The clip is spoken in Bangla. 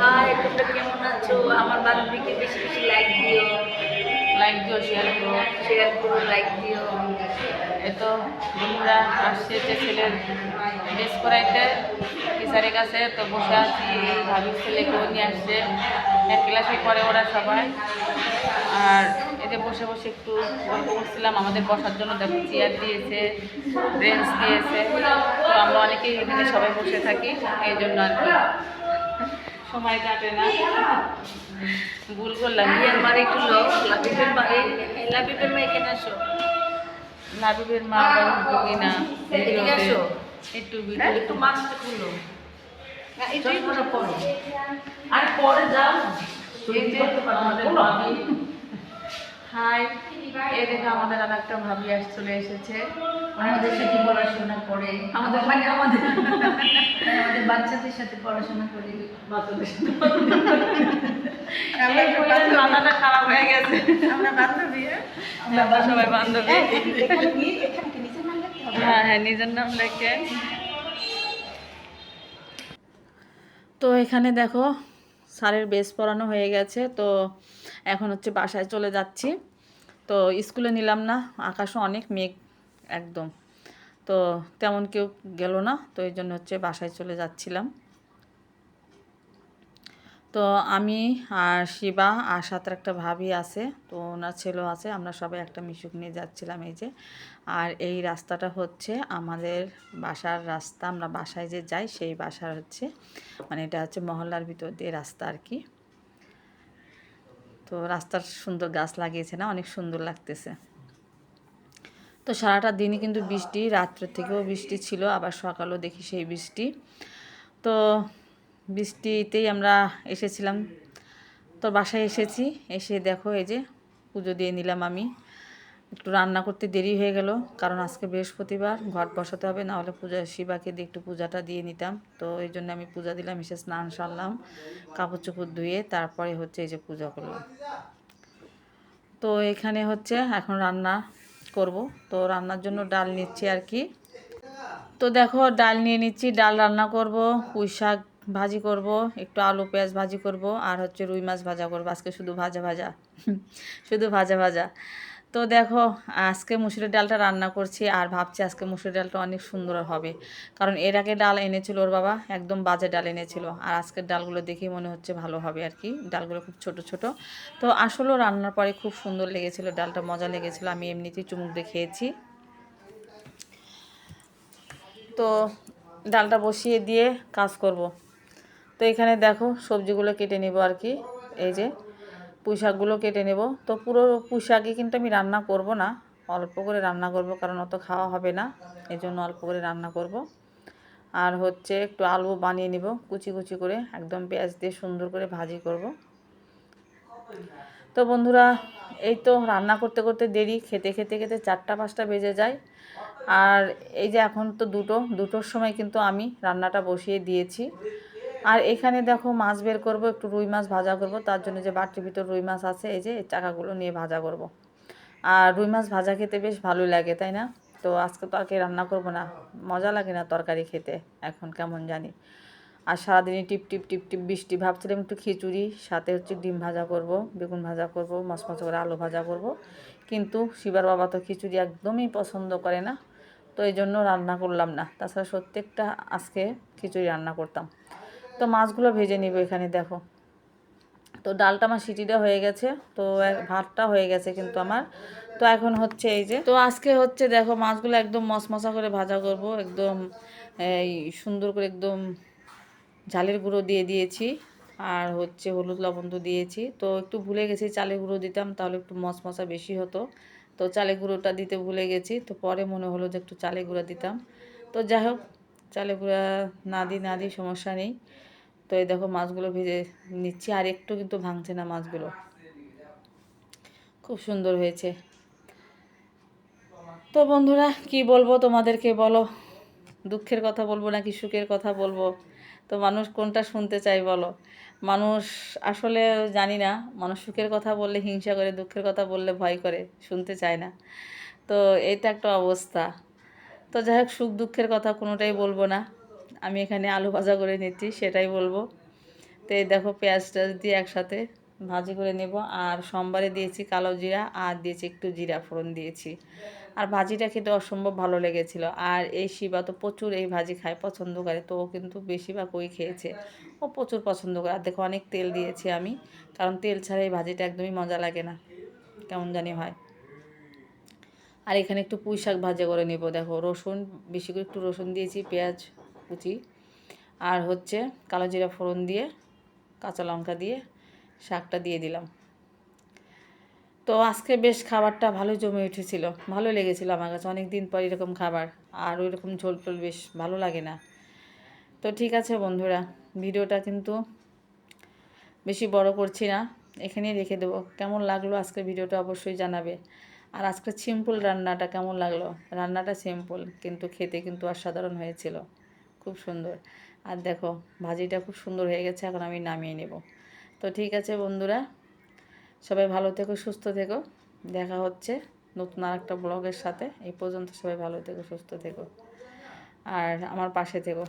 হাই তোমরা কেমন আছো? আমার বান্ধবীকে বেশি বেশি লাইক দিও। লাইক দিও শেয়ার করো শেয়ার করো লাইক দিও। এত বন্ধুরা আসছে যে ছেলের ড্রেস করাইতে টিচারের কাছে তো বসে আছি এই ভাবির ছেলেকেও নিয়ে আসছে। এক ক্লাসে পড়ে ওরা সবাই। আর এতে বসে বসে একটু গল্প করছিলাম। আমাদের বসার জন্য দেখো চেয়ার দিয়েছে বেঞ্চ দিয়েছে। তো আমরা অনেকেই এখানে সবাই বসে থাকি এই জন্য আর কি। সময় কাটে না। ভুল করলাম। বিয়ের বাড়ি একটু লোক লাবিবের বাড়ি লাবিবের মা এখানে আসো। মা ঢুকি না। একটু হ্যাঁ, একটু মাছটা খুলো। আর পরে যাও। আমাদের হাই। এই দেখে আমাদের আর একটা ভাবি আস চলে এসেছে। আমাদের সাথে পড়াশোনা করে। আমাদের মানে আমাদের। আমাদের বাচ্চাদের সাথে পড়াশোনা করে। মাথাটা খারাপ হয়ে গেছে। আমরা বান্ধবী হ্যাঁ? আমরা সবাই বান্ধবী। হবে। হ্যাঁ হ্যাঁ নিজের নাম লেখে। তো এখানে দেখো স্যারের বেশ পড়ানো হয়ে গেছে, তো এখন হচ্ছে বাসায় চলে যাচ্ছি। তো স্কুলে নিলাম না, আকাশও অনেক মেঘ একদম। তো তেমন কেউ গেল না, তো এই জন্য হচ্ছে বাসায় চলে যাচ্ছিলাম। তো আমি আর শিবা আর সাথে একটা ভাবি আছে, তো ওনার ছেলেও আছে, আমরা সবাই একটা মিশুক নিয়ে যাচ্ছিলাম এই যে। আর এই রাস্তাটা হচ্ছে আমাদের বাসার রাস্তা, আমরা বাসায় যে যাই সেই বাসার হচ্ছে মানে এটা হচ্ছে মহল্লার ভিতর দিয়ে রাস্তা আর কি। তো রাস্তার সুন্দর গাছ লাগিয়েছে না, অনেক সুন্দর লাগতেছে। তো সারাটা দিনই কিন্তু বৃষ্টি রাত্রের থেকেও বৃষ্টি ছিল, আবার সকালেও দেখি সেই বৃষ্টি। তো বৃষ্টিতেই আমরা এসেছিলাম। তো বাসায় এসেছি, এসে দেখো এই যে পুজো দিয়ে নিলাম আমি। একটু রান্না করতে দেরি হয়ে গেল, কারণ আজকে বৃহস্পতিবার, ঘট বসাতে হবে, না হলে পূজা, শিবাকে দিয়ে একটু পূজাটা দিয়ে নিতাম। তো এই জন্য আমি পূজা দিলাম, এসে স্নান সারলাম, কাপড় চোপড় ধুয়ে তারপরে হচ্ছে এই যে পূজা করলাম। তো এখানে হচ্ছে এখন রান্না করব। তো রান্নার জন্য ডাল নিচ্ছি আর কি। তো দেখো, ডাল নিয়ে নিচ্ছি, ডাল রান্না করব পুঁই শাক ভাজি করব, একটু আলু, পেঁয়াজ ভাজি করব আর হচ্ছে রুই মাছ ভাজা করব। আজকে শুধু ভাজা ভাজা। শুধু ভাজা ভাজা। তো দেখো, আজকে মুসুরির ডালটা রান্না করছি আর ভাবছি আজকে মুসুরির ডালটা অনেক সুন্দর হবে। কারণ এর আগে ডাল এনেছিল ওর বাবা, একদম বাজে ডাল এনেছিল। আর আজকের ডালগুলো দেখেই মনে হচ্ছে ভালো হবে আর কি। ডালগুলো খুব ছোট ছোট। তো আসলেও রান্নার পরে খুব সুন্দর লেগেছিল, ডালটা মজা লেগেছিল। আমি এমনিতেই চুমুক দিয়ে খেয়েছি। তো ডালটা বসিয়ে দিয়ে কাজ করব। তো এখানে দেখো সবজিগুলো কেটে নেব আর কি, এই যে পুঁইশাকগুলো কেটে নেব। তো পুরো পুঁইশাকই কিন্তু আমি রান্না করব না, অল্প করে রান্না করব কারণ অত খাওয়া হবে না এই জন্য অল্প করে রান্না করব। আর হচ্ছে একটু আলু বানিয়ে নিব, কুচি কুচি করে একদম পেঁয়াজ দিয়ে সুন্দর করে ভাজি করব। তো বন্ধুরা, এই তো রান্না করতে করতে দেরি, খেতে খেতে খেতে চারটা পাঁচটা বেজে যায়। আর এই যে এখন তো দুটো, দুটোর সময় কিন্তু আমি রান্নাটা বসিয়ে দিয়েছি। আর এখানে দেখো মাছ বের করব, একটু রুই মাছ ভাজা করব। তার জন্য যে বাটির ভিতর রুই মাছ আছে, এই যে চাকাগুলো নিয়ে ভাজা করব। আর রুই মাছ ভাজা খেতে বেশ ভালো লাগে, তাই না? তো আজকে তো আর রান্না করব না। মজা লাগে না তরকারি খেতে, এখন কেমন জানি। আর সারাদিনই টিপ টিপ টিপ টিপ বৃষ্টি, ভাবছিলাম একটু খিচুড়ি, সাথে হচ্ছে ডিম ভাজা করব, বেগুন ভাজা করব, মচমচ করে আলু ভাজা করব। কিন্তু শিবার বাবা তো খিচুড়ি একদমই পছন্দ করে না, তো এই জন্য রান্না করলাম না। তাছাড়া প্রত্যেকটা আজকে খিচুড়ি রান্না করতাম। তো মাছগুলো ভেজে নিব এখানে, দেখো। তো ডালটা আমার সিটিটা হয়ে গেছে, তো ভাতটা হয়ে গেছে কিন্তু আমার। তো এখন হচ্ছে এই যে, তো আজকে হচ্ছে দেখো মাছগুলো একদম মশমশা করে ভাজা করব, একদম, এই সুন্দর করে একদম ঝালের গুঁড়ো দিয়ে দিয়েছি, আর হচ্ছে হলুদ লবণ তো দিয়েছি। তো একটু ভুলে গেছি চালের গুঁড়ো দিতাম, তাহলে একটু মশমশা বেশি হতো। তো চালের গুঁড়োটা দিতে ভুলে গেছি, তো পরে মনে হলো যে একটু চালের গুঁড়ো দিতাম। তো যাই হোক, চালের গুঁড়া না দিই না দিই, সমস্যা নেই। তো এই দেখো মাছগুলো ভেজে নিচ্ছি, আর একটু কিন্তু ভাঙছে না মাছগুলো। খুব সুন্দর হয়েছে। তো বন্ধুরা, কি বলব তোমাদেরকে বলো? দুঃখের কথা বলব নাকি সুখের কথা বলব? তো মানুষ কোনটা শুনতে চাই বলো? মানুষ আসলে জানি না, মানুষ সুখের কথা বললে হিংসা করে, দুঃখের কথা বললে ভয় করে, শুনতে চায় না। তো এটা একটা অবস্থা। তো যাই হোক, সুখ দুঃখের কথা কোনোটাই বলব না। আমি এখানে আলু ভাজা করে নিচ্ছি, সেটাই বলব। তো এই দেখো পেঁয়াজ টেয়াজ দিয়ে একসাথে ভাজি করে নেব। আর সোমবারে দিয়েছি কালো জিরা, আর দিয়েছি একটু জিরা ফোড়ন দিয়েছি। আর ভাজিটা খেতে অসম্ভব ভালো লেগেছিল। আর এই শিবা তো প্রচুর এই ভাজি খায়, পছন্দ করে, তো ও কিন্তু বেশিরভাগ ওই খেয়েছে। ও প্রচুর পছন্দ করে। আর দেখো অনেক তেল দিয়েছি আমি, কারণ তেল ছাড়া এই ভাজিটা একদমই মজা লাগে না। কেমন জানি হয়। আর এখানে একটু পুঁই শাক ভাজা করে নেব। দেখো রসুন, বেশি করে একটু রসুন দিয়েছি, পেঁয়াজ কুচি। আর হচ্ছে কালো জিরা ফোড়ন দিয়ে, কাঁচা লঙ্কা দিয়ে শাকটা দিয়ে দিলাম। তো আজকে বেশ খাবারটা ভালো জমে উঠেছিল, ভালো লেগেছিল আমার কাছে। অনেক দিন পর এরকম খাবার, আর ওই রকম ঝোল টোল বেশ ভালো লাগে না। তো ঠিক আছে বন্ধুরা, ভিডিওটা কিন্তু বেশি বড় করছি না, এখানেই রেখে দেবো। কেমন লাগল আজকের ভিডিওটা অবশ্যই জানাবে। আর আজকে সিম্পল রান্নাটা কেমন লাগল? রান্নাটা সিম্পল, কিন্তু খেতে কিন্তু অসাধারণ হয়েছিল। খুব সুন্দর। আর দেখো, ভাজিটা খুব সুন্দর হয়ে গেছে, এখন আমি নামিয়ে নেব। তো ঠিক আছে বন্ধুরা, সবাই ভালো থেকো, সুস্থ থেকো। দেখা হচ্ছে নতুন আর একটা ব্লগের সাথে। এই পর্যন্ত সবাই ভালো থেকো, সুস্থ থেকো। আর আমার পাশে থেকো।